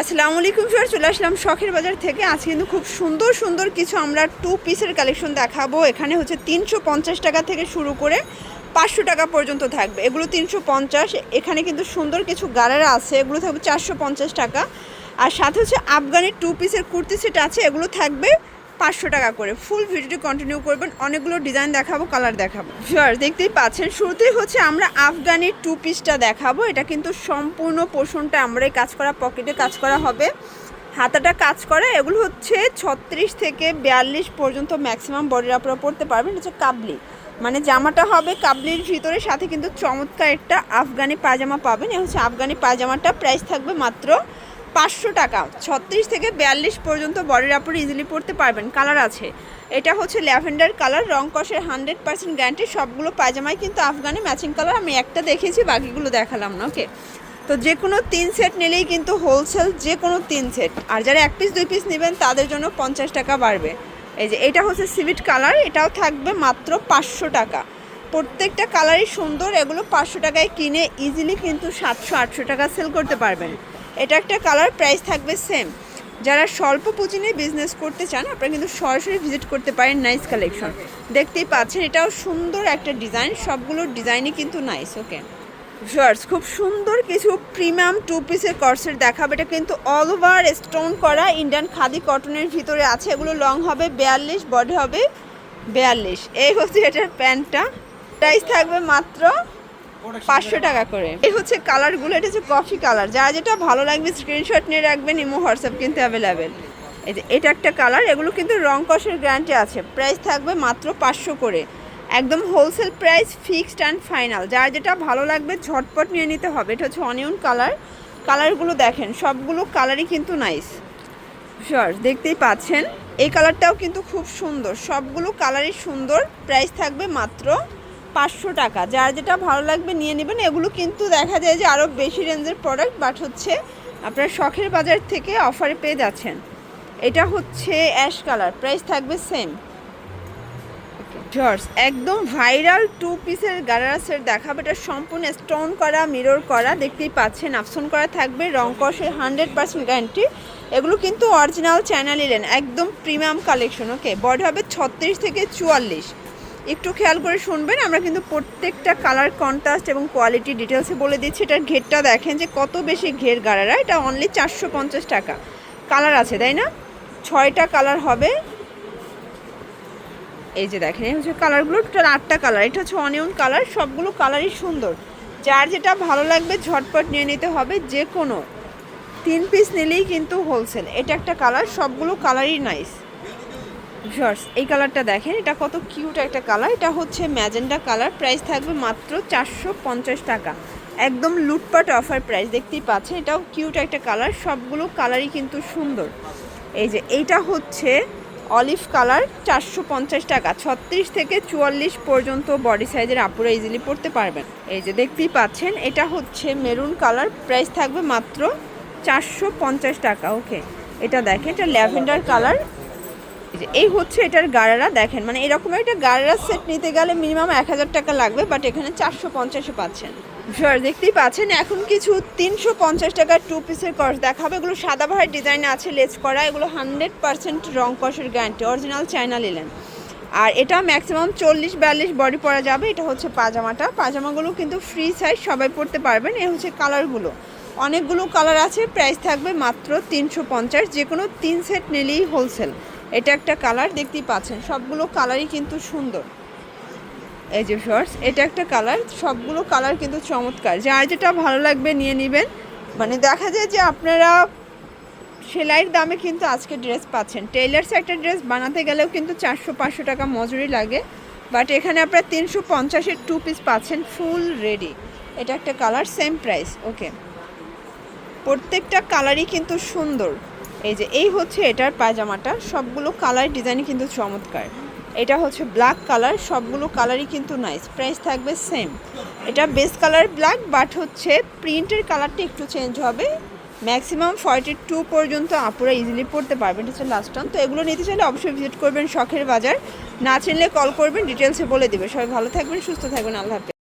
আসসালামু আলাইকুম ফির চলে আসলাম শখের বাজার থেকে। আজকে কিন্তু খুব সুন্দর সুন্দর কিছু আমরা টু পিসের কালেকশন দেখাবো। এখানে হচ্ছে তিনশো পঞ্চাশ টাকা থেকে শুরু করে পাঁচশো টাকা পর্যন্ত থাকবে। এগুলো তিনশো পঞ্চাশ। এখানে কিন্তু সুন্দর কিছু গাড়ারা আছে। এগুলো থাকবে চারশো পঞ্চাশ টাকা। আর সাথে হচ্ছে আফগানের টু পিসের কুর্তি সেট আছে। এগুলো থাকবে পাঁচশো টাকা করে। ফুল ভিডিওটি কন্টিনিউ করবেন, অনেকগুলো ডিজাইন দেখাবো কালার দেখাবো। শিওর দেখতেই পাচ্ছেন, শুরুতেই হচ্ছে আমরা আফগানি টু পিসটা দেখাবো। এটা কিন্তু সম্পূর্ণ পোষণটা আমরা কাজ করা পকেটে কাজ করা হবে। হাতাটা কাজ করা, এগুলো হচ্ছে ছত্রিশ থেকে বিয়াল্লিশ পর্যন্ত ম্যাক্সিমাম বডির আপনারা পড়তে পারবেন। হচ্ছে কাবলি। মানে জামাটা হবে কাবলির ভিতরে, সাথে কিন্তু চমৎকার একটা আফগানি পায়জামা পাবেন। এ হচ্ছে আফগানি পায়জামাটা প্রাইস থাকবে মাত্র পাঁচশো টাকা। ছত্রিশ থেকে বিয়াল্লিশ পর্যন্ত বডির আপর ইজিলি পড়তে পারবেন কালার আছে। এটা হচ্ছে ল্যাভেন্ডার কালার রং কষের হান্ড্রেড পার্সেন্ট গ্যারান্টি সবগুলো পায়জামায় কিন্তু আফগানি ম্যাচিং কালার আমি একটা দেখেছি বাকিগুলো দেখালাম না ওকে তো যে কোনো তিন সেট নিলেই কিন্তু হোলসেল যে কোনো তিন সেট আর যারা এক পিস দুই পিস নেবেন, তাদের জন্য পঞ্চাশ টাকা বাড়বে। এই যে, এটা হচ্ছে সিভিট কালার এটাও থাকবে মাত্র পাঁচশো টাকা। প্রত্যেকটা কালারই সুন্দর, এগুলো পাঁচশো টাকায় কিনে ইজিলি কিন্তু সাতশো, আটশো টাকা সেল করতে পারবেন। এটা একটা কালার প্রাইস থাকবে সেম যারা স্বল্প পুঁজি নিয়ে বিজনেস করতে চান, আপনারা কিন্তু সরাসরি ভিজিট করতে পারেন নাইস কালেকশন দেখতেই পাচ্ছেন, এটাও সুন্দর একটা ডিজাইন সবগুলো ডিজাইনই কিন্তু নাইস ওকে শর্টস খুব সুন্দর কিছু প্রিমিয়াম টু পিসের কর্সের দেখাবে। এটা কিন্তু অল ওভার স্টোন করা ইন্ডিয়ান খাদি কটনের ভিতরে আছে। এগুলো লং হবে, বিয়াল্লিশ বডি হবে বিয়াল্লিশ। এই হচ্ছে এটার প্যান্টটা। প্রাইস থাকবে মাত্র পাঁচশো টাকা করে। এই হচ্ছে কালারগুলো এটা হচ্ছে কফি কালার যা যেটা ভালো লাগবে স্ক্রিনশট নিয়ে রাখবেন, ইমো হোয়াটসঅ্যাপ কিন্তু অ্যাভেলেবেল এই এটা একটা কালার এগুলো কিন্তু রং কষের গ্যারান্টি আছে। প্রাইস থাকবে মাত্র পাঁচশো করে। একদম wholesale price fixed and final যার যেটা ভালো লাগবে, ঝটপট নিয়ে নিতে হবে। এটা হচ্ছে অনিয়ন কালার কালারগুলো দেখেন, সবগুলো কালারই কিন্তু নাইস শিওর দেখতেই পাচ্ছেন। এই কালারটাও কিন্তু খুব সুন্দর। সবগুলো কালারই সুন্দর। প্রাইস থাকবে মাত্র পাঁচশো টাকা। যার যেটা ভালো লাগবে নিয়ে নেবেন। এগুলো কিন্তু দেখা যায় যে আরও বেশি রেঞ্জের প্রোডাক্ট বাট হচ্ছে আপনার শখের বাজার থেকে অফারে পেয়ে যাচ্ছেন। এটা হচ্ছে অ্যাশ কালার প্রাইস থাকবে সেম জর্জ একদম ভাইরাল টু পিসের গারারাসের দেখাবে। এটা সম্পূর্ণ স্টোন করা মিরর করা। দেখতেই পাচ্ছেন আফসন করা থাকবে। রং কষের হান্ড্রেড পার্সেন্ট গ্যারান্টি এগুলো কিন্তু অরিজিনাল চ্যানেল ইলেন একদম প্রিমিয়াম কালেকশন ওকে বডি হবে ছত্রিশ থেকে চুয়াল্লিশ। একটু খেয়াল করে শুনবেন, আমরা কিন্তু প্রত্যেকটা কালার কন্ট্রাস্ট এবং কোয়ালিটি ডিটেলসে বলে দিচ্ছি। এটার ঘেরটা দেখেন যে কত বেশি ঘের গাড়ারা, এটা অনলি চারশো পঞ্চাশ টাকা। কালার আছে, তাই না? ছয়টা কালার হবে। এই যে দেখেন, এই হচ্ছে কালারগুলো টোটাল আটটা কালার এটা হচ্ছে অনিয়ন কালার সবগুলো কালারই সুন্দর। যার যেটা ভালো লাগবে ঝটপট নিয়ে নিতে হবে যে কোনো তিন পিস নিলেই কিন্তু হোলসেল এটা একটা কালার সবগুলো কালারই নাইস শর্টস এই কালারটা দেখেন, এটা কত কিউট একটা কালার। এটা হচ্ছে ম্যাজেন্ডা কালার, প্রাইস থাকবে মাত্র চারশো পঞ্চাশ টাকা। একদম লুটপাট অফার প্রাইস, দেখতেই পাচ্ছেন, এটাও কিউট একটা কালার, সবগুলো কালারই কিন্তু সুন্দর। এই যে, এইটা হচ্ছে অলিভ কালার, চারশো পঞ্চাশ টাকা। ছত্রিশ থেকে চুয়াল্লিশ পর্যন্ত বডি সাইজের আপুরা ইজিলি পড়তে পারবেন। এই যে, দেখতেই পাচ্ছেন, এটা হচ্ছে মেরুন কালার, প্রাইস থাকবে মাত্র চারশো পঞ্চাশ টাকা। ওকে, এটা দেখেন, এটা ল্যাভেন্ডার কালার এই হচ্ছে এটার গাড়ারা, দেখেন মানে এরকম একটা গাড়ারা সেট নিতে গেলে মিনিমাম এক হাজার টাকা লাগবে বাট এখানে চারশো পঞ্চাশে পাচ্ছেন। স্যার দেখতেই পাচ্ছেন, এখন কিছু তিনশো পঞ্চাশ টাকার টু পিসের কস দেখাবে। এগুলো সাদাবাহার ডিজাইন আছে, লেস করা, এগুলো হান্ড্রেড পার্সেন্ট রং কষের গ্যারান্টি অরিজিনাল চায়না লিলেন আর এটা ম্যাক্সিমাম চল্লিশ বিয়াল্লিশ বডি পরা যাবে, এটা হচ্ছে পাজামাটা। পাজামাগুলো কিন্তু ফ্রি সাইজ সবাই পরতে পারবেন এ হচ্ছে কালারগুলো অনেকগুলো কালার আছে প্রাইস থাকবে মাত্র তিনশো পঞ্চাশ যে কোনো তিন সেট নিলেই হোলসেল এটা একটা কালার, দেখতেই পাচ্ছেন, সবগুলো কালারই কিন্তু সুন্দর। এই যে শর্টস এটা একটা কালার, সবগুলো কালার কিন্তু চমৎকার। যার যেটা ভালো লাগবে নিয়ে নেবেন। মানে দেখা যায় যে আপনারা সেলাইয়ের দামে কিন্তু আজকে ড্রেস পাচ্ছেন। টেইলার্স একটা ড্রেস বানাতে গেলেও কিন্তু চারশো, পাঁচশো টাকা মজুরি লাগে। বাট এখানে আপনারা তিনশো পঞ্চাশের টু পিস পাচ্ছেন ফুল রেডি এটা একটা কালার সেম প্রাইস ওকে প্রত্যেকটা কালারই কিন্তু সুন্দর। এই যে, এই হচ্ছে এটার পায়জামাটা। সবগুলো কালার ডিজাইন কিন্তু চমৎকার। এটা হচ্ছে ব্ল্যাক কালার সবগুলো কালারই কিন্তু নাইস প্রাইস থাকবে সেম এটা বেস কালার ব্ল্যাক বাট হচ্ছে প্রিন্টের কালারটা একটু চেঞ্জ হবে। ম্যাক্সিমাম ফর্টি টু পর্যন্ত আপুরা ইজিলি পড়তে পারবেন, এটা হচ্ছে লাস্ট টান তো এগুলো নিতে চাইলে অবশ্যই ভিজিট করবেন শখের বাজার। না চিনলে কল করবেন ডিটেলসে বলে দেবে। সবাই ভালো থাকবেন, সুস্থ থাকবেন, আল্লাহ হাফেজ।